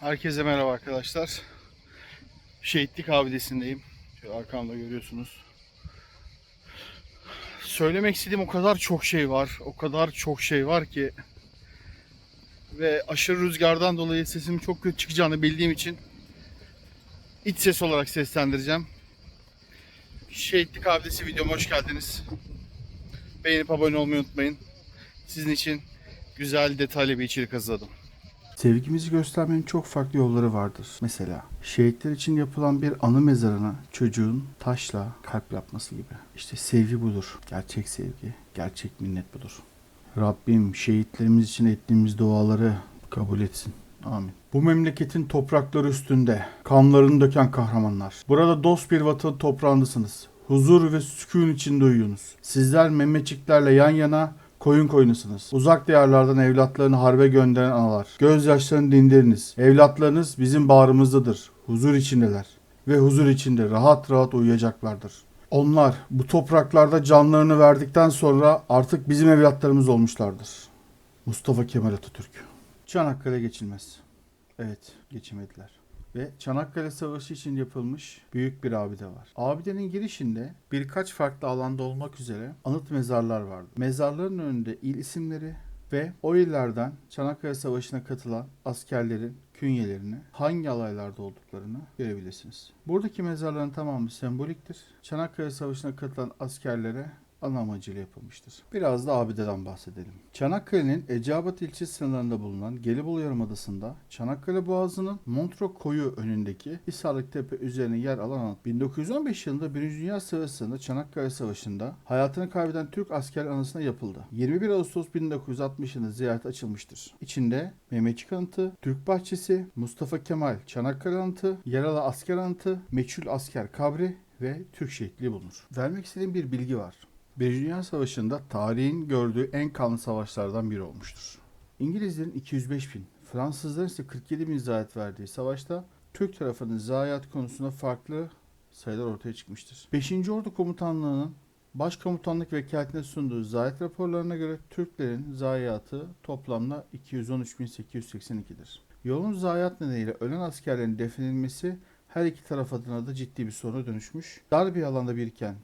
Herkese merhaba arkadaşlar. Şehitlik abidesindeyim. Şöyle arkamda görüyorsunuz. Söylemek istediğim o kadar çok şey var. O kadar çok şey var ki. Ve aşırı rüzgardan dolayı sesimin çok kötü çıkacağını bildiğim için iç ses olarak seslendireceğim. Şehitlik abidesi videoma hoş geldiniz. Beğenip abone olmayı unutmayın. Sizin için güzel detaylı bir içerik hazırladım. Sevgimizi göstermenin çok farklı yolları vardır. Mesela şehitler için yapılan bir anı mezarına çocuğun taşla kalp yapması gibi. İşte sevgi budur. Gerçek sevgi, gerçek minnet budur. Rabbim şehitlerimiz için ettiğimiz duaları kabul etsin. Amin. Bu memleketin toprakları üstünde kanlarını döken kahramanlar. Burada dost bir vatan toprağındasınız. Huzur ve sükun içinde uyuyunuz. Sizler Mehmetçiklerle yan yana koyun koyunusunuz. Uzak diyarlardan evlatlarını harbe gönderen analar. Gözyaşlarını dindiriniz. Evlatlarınız bizim bağrımızdadır. Huzur içindeler. Ve huzur içinde rahat rahat uyuyacaklardır. Onlar bu topraklarda canlarını verdikten sonra artık bizim evlatlarımız olmuşlardır. Mustafa Kemal Atatürk. Çanakkale geçilmez. Evet, geçemediler. Ve Çanakkale Savaşı için yapılmış büyük bir abide var. Abidenin girişinde birkaç farklı alanda olmak üzere anıt mezarlar vardı. Mezarların önünde il isimleri ve o illerden Çanakkale Savaşı'na katılan askerlerin künyelerini, hangi alaylarda olduklarını görebilirsiniz. Buradaki mezarların tamamı semboliktir. Çanakkale Savaşı'na katılan askerlere ana amacıyla yapılmıştır. Biraz da abideden bahsedelim. Çanakkale'nin Eceabat ilçe sınırlarında bulunan Gelibolu Yarımadası'nda Çanakkale Boğazı'nın Montreux koyu önündeki Hisarlık Tepe üzerine yer alan anıt. 1915 yılında 1. Dünya Savaşı'nda Çanakkale Savaşı'nda hayatını kaybeden Türk asker anısına yapıldı. 21 Ağustos 1960 yılında ziyaret açılmıştır. İçinde Mehmetçik Anıtı, Türk Bahçesi, Mustafa Kemal Çanakkale Anıtı, Yaralı Asker Anıtı, Meçhul Asker Kabri ve Türk şehitliği bulunur. Vermek istediğim bir bilgi var. Birinci Dünya Savaşı'nda tarihin gördüğü en kanlı savaşlardan biri olmuştur. İngilizlerin 205 bin, Fransızların ise 47 bin zayiat verdiği savaşta Türk tarafının zayiat konusunda farklı sayılar ortaya çıkmıştır. 5. Ordu Komutanlığı'nın Başkomutanlık vekaletine sunduğu zayiat raporlarına göre Türklerin zayiatı toplamda 213.882'dir. Yoğun zayiat nedeniyle ölen askerlerin defnedilmesi her iki taraf adına da ciddi bir soruna dönüşmüş. Dar bir alanda biriken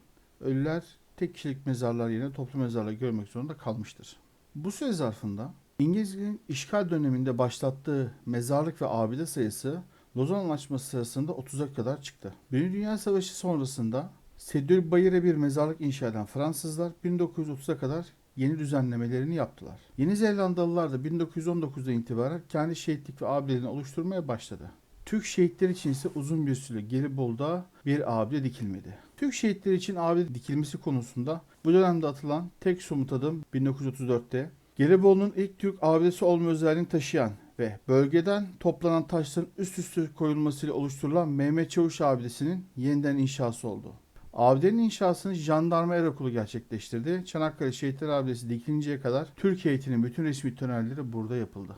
ölüler tek kişilik mezarlar yerine toplu mezarlar görmek zorunda kalmıştır. Bu süre zarfında İngilizlerin işgal döneminde başlattığı mezarlık ve abide sayısı Lozan Anlaşması sırasında 30'a kadar çıktı. Birinci Dünya Savaşı sonrasında Sedül Bayır'a bir mezarlık inşa eden Fransızlar 1930'a kadar yeni düzenlemelerini yaptılar. Yeni Zelandalılar da 1919'da itibaren kendi şehitlik ve abidelerini oluşturmaya başladı. Türk şehitleri için ise uzun bir süre Gelibolu'da bir abide dikilmedi. Türk şehitleri için abide dikilmesi konusunda bu dönemde atılan tek somut adım 1934'te Gelibolu'nun ilk Türk abidesi olma özelliğini taşıyan ve bölgeden toplanan taşların üst üste koyulmasıyla oluşturulan Mehmet Çavuş abidesinin yeniden inşası oldu. Abidenin inşasını Jandarma Er Okulu gerçekleştirdi. Çanakkale Şehitler Abidesi dikilinceye kadar Türk heyetinin bütün resmi törenleri burada yapıldı.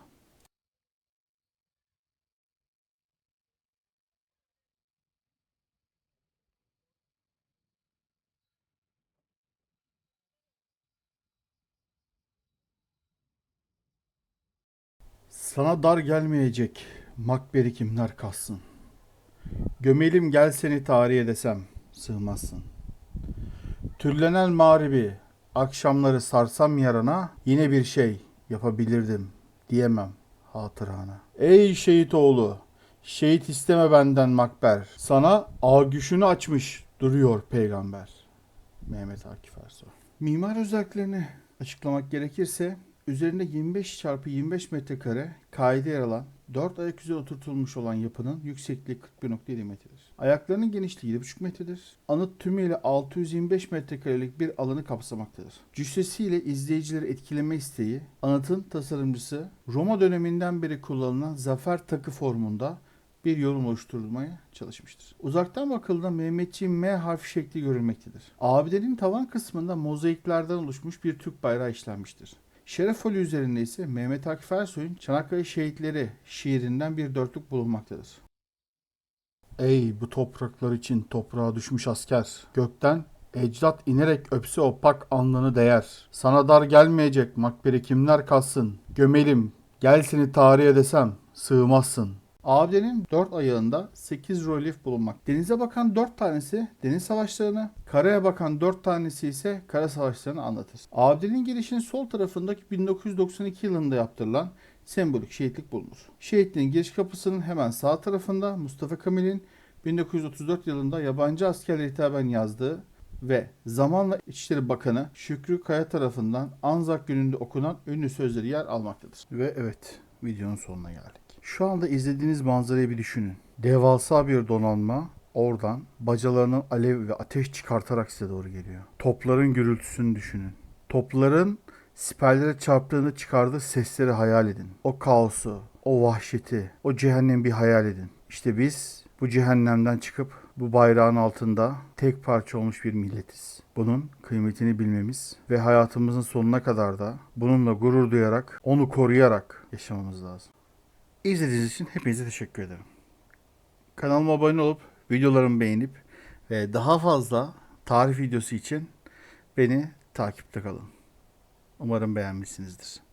Sana dar gelmeyecek makberi kimler kalsın. Gömelim gel seni tarihe desem sığmazsın. Türlenen mağribi akşamları sarsam yarana yine bir şey yapabilirdim diyemem hatırana. Ey şehit oğlu şehit isteme benden makber sana agüşünü açmış duruyor peygamber. Mehmet Akif Ersoy. Mimar özelliklerini açıklamak gerekirse üzerinde 25 çarpı 25 metrekare kaide yer alan 4 ayak üzerine oturtulmuş olan yapının yüksekliği 41.7 metredir. Ayaklarının genişliği 7.5 metredir. Anıt tümüyle 625 metrekarelik bir alanı kapsamaktadır. Cüssesiyle izleyicileri etkileme isteği, anıtın tasarımcısı Roma döneminden beri kullanılan zafer takı formunda bir yorum oluşturulmaya çalışmıştır. Uzaktan bakıldığında Mehmetçiğin M harfi şekli görülmektedir. Abidenin tavan kısmında mozaiklerden oluşmuş bir Türk bayrağı işlenmiştir. Şeref folyo üzerinde ise Mehmet Akif Ersoy'un Çanakkale Şehitleri şiirinden bir dörtlük bulunmaktadır. Ey bu topraklar için toprağa düşmüş asker, gökten ecdat inerek öpse o pak alnını değer. Sana dar gelmeyecek makberi kimler kalsın, gömelim, gel seni tarihe desem sığmazsın. ABD'nin 4 ayağında 8 rölyef bulunmak. Denize bakan 4 tanesi deniz savaşlarını, karaya bakan 4 tanesi ise kara savaşlarını anlatır. ABD'nin girişinin sol tarafındaki 1992 yılında yaptırılan sembolik şehitlik bulunur. Şehitliğin giriş kapısının hemen sağ tarafında Mustafa Kemal'in 1934 yılında yabancı askerlere hitaben yazdığı ve zamanla İçişleri Bakanı Şükrü Kaya tarafından Anzak gününde okunan ünlü sözleri yer almaktadır. Ve evet videonun sonuna geldik. Şu anda izlediğiniz manzarayı bir düşünün. Devasa bir donanma oradan bacalarının alev ve ateş çıkartarak size doğru geliyor. Topların gürültüsünü düşünün. Topların siperlere çarptığında çıkardığı sesleri hayal edin. O kaosu, o vahşeti, o cehennemi bir hayal edin. İşte biz bu cehennemden çıkıp bu bayrağın altında tek parça olmuş bir milletiz. Bunun kıymetini bilmemiz ve hayatımızın sonuna kadar da bununla gurur duyarak, onu koruyarak yaşamamız lazım. İzlediğiniz için hepinize teşekkür ederim. Kanalıma abone olup videolarımı beğenip ve daha fazla tarih videosu için beni takipte kalın. Umarım beğenmişsinizdir.